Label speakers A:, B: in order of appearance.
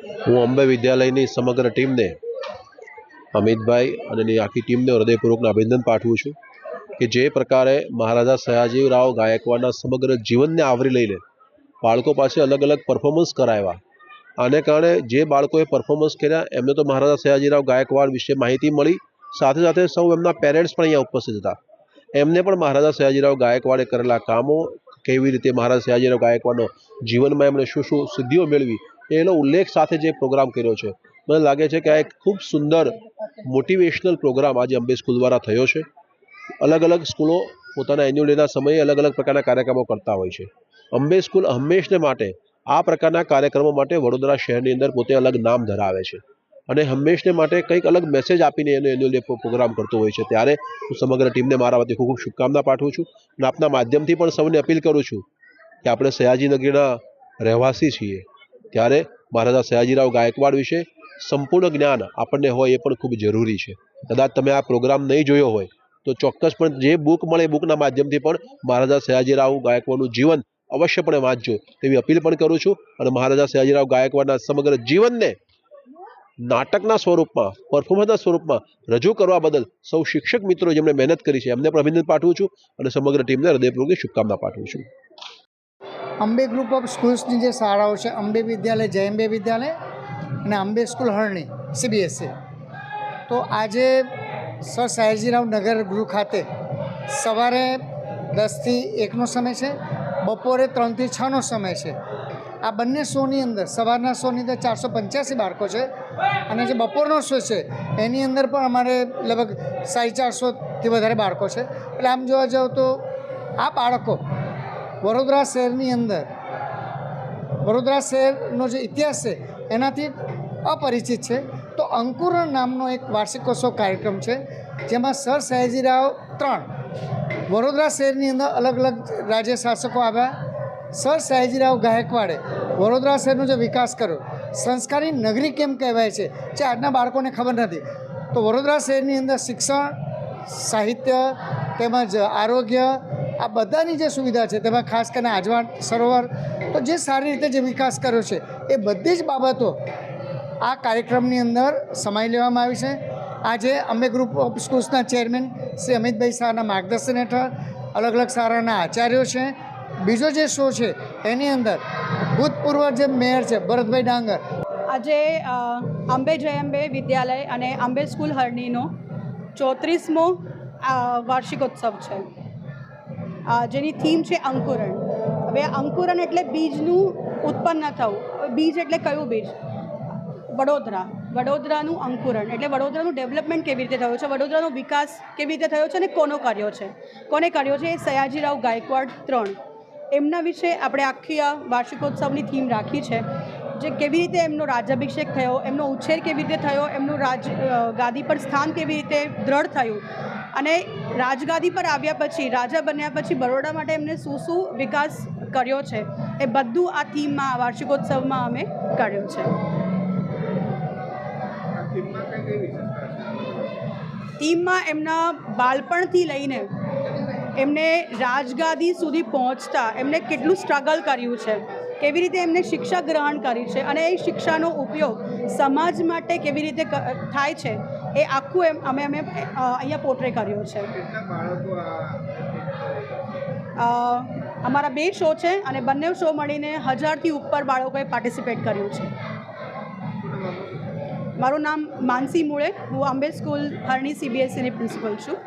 A: હું અંબે વિદ્યાલયની સમગ્ર ટીમને અમિતભાઈ અને એની આખી ટીમને હૃદયપૂર્વકના અભિનંદન પાઠવું છું કે જે પ્રકારે મહારાજા સયાજીરાવ ગાયકવાડના સમગ્ર જીવનને આવરી લઈને બાળકો પાસે અલગ અલગ પરફોર્મન્સ કરાવ્યા. આને કારણે જે બાળકોએ પરફોર્મન્સ કર્યા, એમને તો મહારાજા સયાજીરાવ ગાયકવાડ વિશે માહિતી મળી, સાથે સાથે સૌ એમના પેરેન્ટ્સ પણ અહીંયા ઉપસ્થિત હતા. એમને પણ મહારાજા સયાજીરાવ ગાયકવાડે કરેલા કામો, કેવી રીતે મહારાજા સયાજીરાવ ગાયકવાડનો જીવનમાં એમણે શું શું સિદ્ધિઓ મેળવી એનો ઉલ્લેખ સાથે જે પ્રોગ્રામ કર્યો છે, મને લાગે છે કે આ એક ખૂબ સુંદર મોટિવેશનલ પ્રોગ્રામ આજે અંબે સ્કૂલ દ્વારા થયો છે. અલગ અલગ સ્કૂલો પોતાના એન્યુઅલ ડેના સમયે અલગ અલગ પ્રકારના કાર્યક્રમો કરતા હોય છે. અંબે સ્કૂલ હંમેશને માટે આ પ્રકારના કાર્યક્રમો માટે વડોદરા શહેરની અંદર પોતે અલગ નામ ધરાવે છે અને હંમેશને માટે કંઈક અલગ મેસેજ આપીને એનો એન્યુઅલ ડે પ્રોગ્રામ કરતો હોય છે. ત્યારે હું સમગ્ર ટીમને મારા વતી ખૂબ ખૂબ શુભકામના પાઠવું છું અને આપના માધ્યમથી પણ સૌને અપીલ કરું છું કે આપણે સયાજીનગરના રહેવાસી છીએ. ત્યારે મહારાજા સયાજીરાવ ગાયકવાડ વિશે સંપૂર્ણ જ્ઞાન આપણને હોય એ પણ ખૂબ જરૂરી છે. કદાચ તમે આ પ્રોગ્રામ નહીં જોયો હોય, તો ચોક્કસ પણ જે બુક મળે એ બુકના માધ્યમથી પણ મહારાજા સયાજીરાવ ગાયકવાડનું જીવન અવશ્યપણે વાંચજો તેવી અપીલ પણ કરું છું અને મહારાજા સયાજીરાવ ગાયકવાડના સમગ્ર જીવનને નાટકના સ્વરૂપમાં પરફોર્મન્સના સ્વરૂપમાં રજૂ કરવા બદલ સૌ શિક્ષક મિત્રો જેમણે મહેનત કરી છે એમને પણ અભિનંદન પાઠવું છું અને સમગ્ર ટીમને હૃદયપૂર્વક શુભકામના પાઠવું છું.
B: અંબે ગ્રુપ ઓફ સ્કૂલ્સની જે શાળાઓ છે, અંબે વિદ્યાલય, જયંબે વિદ્યાલય અને અંબે સ્કૂલ હરણી સીબીએસસી તો આજે સર સયાજીરાવ નગર ગૃહ ખાતે સવારે દસથી એકનો સમય છે, બપોરે ત્રણથી છનો સમય છે. આ બંને શોની અંદર, સવારના શોની અંદર ચારસો પંચ્યાસી બાળકો છે અને જે બપોરનો શો છે, એની અંદર પણ અમારે લગભગ સાડી ચારસોથી વધારે બાળકો છે. એટલે આમ જોવા જાવ તો આ બાળકો વડોદરા શહેરની અંદર. વડોદરા શહેરનો જે ઇતિહાસ છે, એનાથી અપરિચિત છે. તો અંકુરણ નામનો એક વાર્ષિકોત્સવ કાર્યક્રમ છે, જેમાં સર સયાજીરાવ ત્રણ, વડોદરા શહેરની અંદર અલગ અલગ રાજ્ય શાસકો આવ્યા. સર સયાજીરાવ ગાયકવાડે વડોદરા શહેરનો જે વિકાસ કર્યો, સંસ્કારી નગરી કેમ કહેવાય છે, જે આજના બાળકોને ખબર નથી. તો વડોદરા શહેરની અંદર શિક્ષણ, સાહિત્ય, તેમજ આરોગ્ય આ બધાની જે સુવિધા છે, તેમાં ખાસ કરીને આજવાણ સરોવર, તો જે સારી રીતે જે વિકાસ કર્યો છે, એ બધી જ બાબતો આ કાર્યક્રમની અંદર સમાઈ લેવામાં આવી છે. આજે અમે ગ્રુપ ઓફ સ્કૂલ્સના ચેરમેન શ્રી અમિતભાઈ શાહના માર્ગદર્શન હેઠળ અલગ અલગ શાળાના આચાર્યો છે. બીજો જે શો છે, એની અંદર ભૂતપૂર્વ જે મેયર છે, ભરતભાઈ ડાંગર.
C: આજે અંબે જય અંબે વિદ્યાલય અને અંબે સ્કૂલ હરણીનો ચોત્રીસમો વાર્ષિકોત્સવ છે. જેની થીમ છે અંકુરણ. હવે અંકુરણ એટલે બીજનું ઉત્પન્ન થવું. બીજ એટલે કયું બીજ? વડોદરા. વડોદરાનું અંકુરણ. એટલે વડોદરાનું ડેવલપમેન્ટ કેવી રીતે થયું છે? વડોદરાનો વિકાસ કેવી રીતે થયો છે અને કોનો કર્યો છે? કોને કર્યો છે? એ સયાજીરાવ ગાયકવાડ ત્રણ. એમના વિશે આપણે આખી આ વાર્ષિકોત્સવની થીમ રાખી છે. જે કેવી રીતે એમનો રાજ્યાભિષેક થયો, એમનો ઉછેર કેવી રીતે થયો, એમનું રાજ ગાદી પર સ્થાન કેવી રીતે દ્રઢ થયું અને રાજગાદી પર આવ્યા પછી રાજા બન્યા પછી બરોડા માટે એમને શું શું વિકાસ કર્યો છે એ બધું આ થીમમાં વાર્ષિકોત્સવમાં અમે કર્યો છે. ટીમમાં એમના બાળપણથી લઈને એમને રાજગાદી સુધી પહોંચતા એમને કેટલું સ્ટ્રગલ કર્યું છે કેવી રીતે એમને શિક્ષા ગ્રહણ કરી છે અને એ શિક્ષાનો ઉપયોગ સમાજ માટે કેવી રીતે ક- થાય છે એ આખું એમ અમે અમે અહીંયા પોર્ટ્રે કર્યો છે. અમારા બે શો છે અને બંને શો મળીને હજારથી ઉપર બાળકોએ પાર્ટિસિપેટ કર્યું છે. મારું નામ માનસી મુળે. હું અંબે સ્કૂલ હરણી સીબીએસસીની પ્રિન્સિપલ છું.